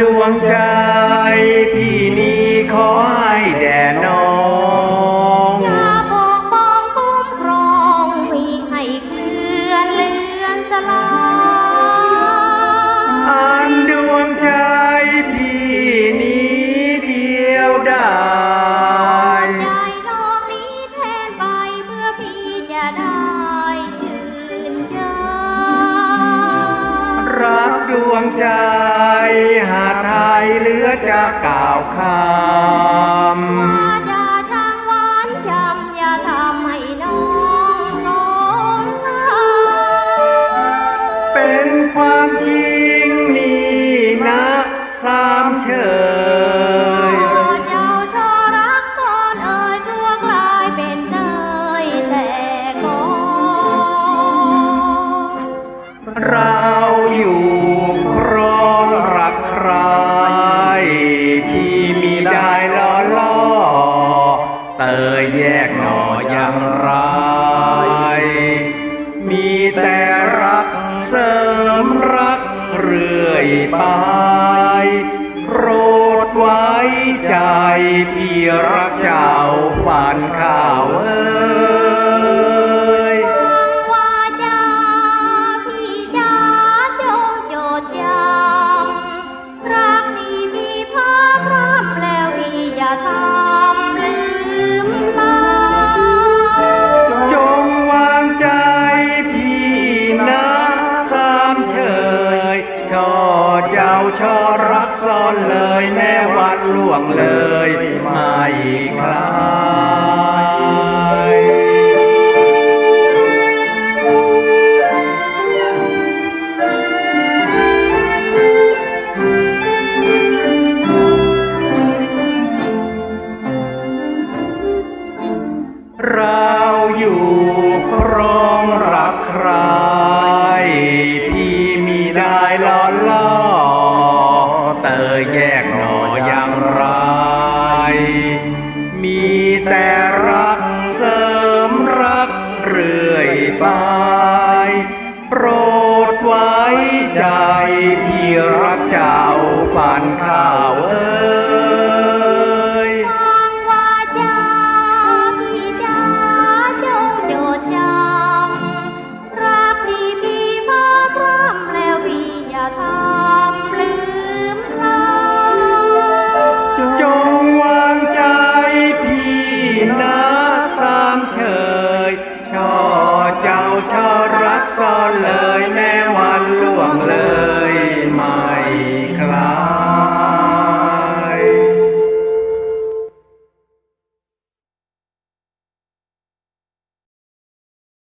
ดวงใจ พี่นี้ขอให้แด่น้องอย่าปกป้องคุ้มครองมีให้เคลื่อนเลือนสลายอันดวงใจ พี่นี้เดียวได้ใจโลกนี้แทนไปเพื่อพี่จะได้ชื่นใจรักดวงใจ กล่าวคำว่าช่างหวานจำอย่าทำให้น้องหลงทางเป็นความจริงนี่นะสามเชยเจ้าชอรักตอนเอ่ยตัวกลายเป็นเตยแต่ก่อนเราอยู่ พี่มีได้ล้อล่อเตยแยกหน่ออย่างไรมีแต่รักเสริมรักเรื่อยไปโปรดไว้ใจพี่รักเจ้าฝันข่าวเอ้ ยแม้วันล่วงเลยไม่คลายเราอยู่ครองรักใครพี่มีได้ลอล่ โปรดไว้ใจพี่รักเจ้าฝันข่าวเอ้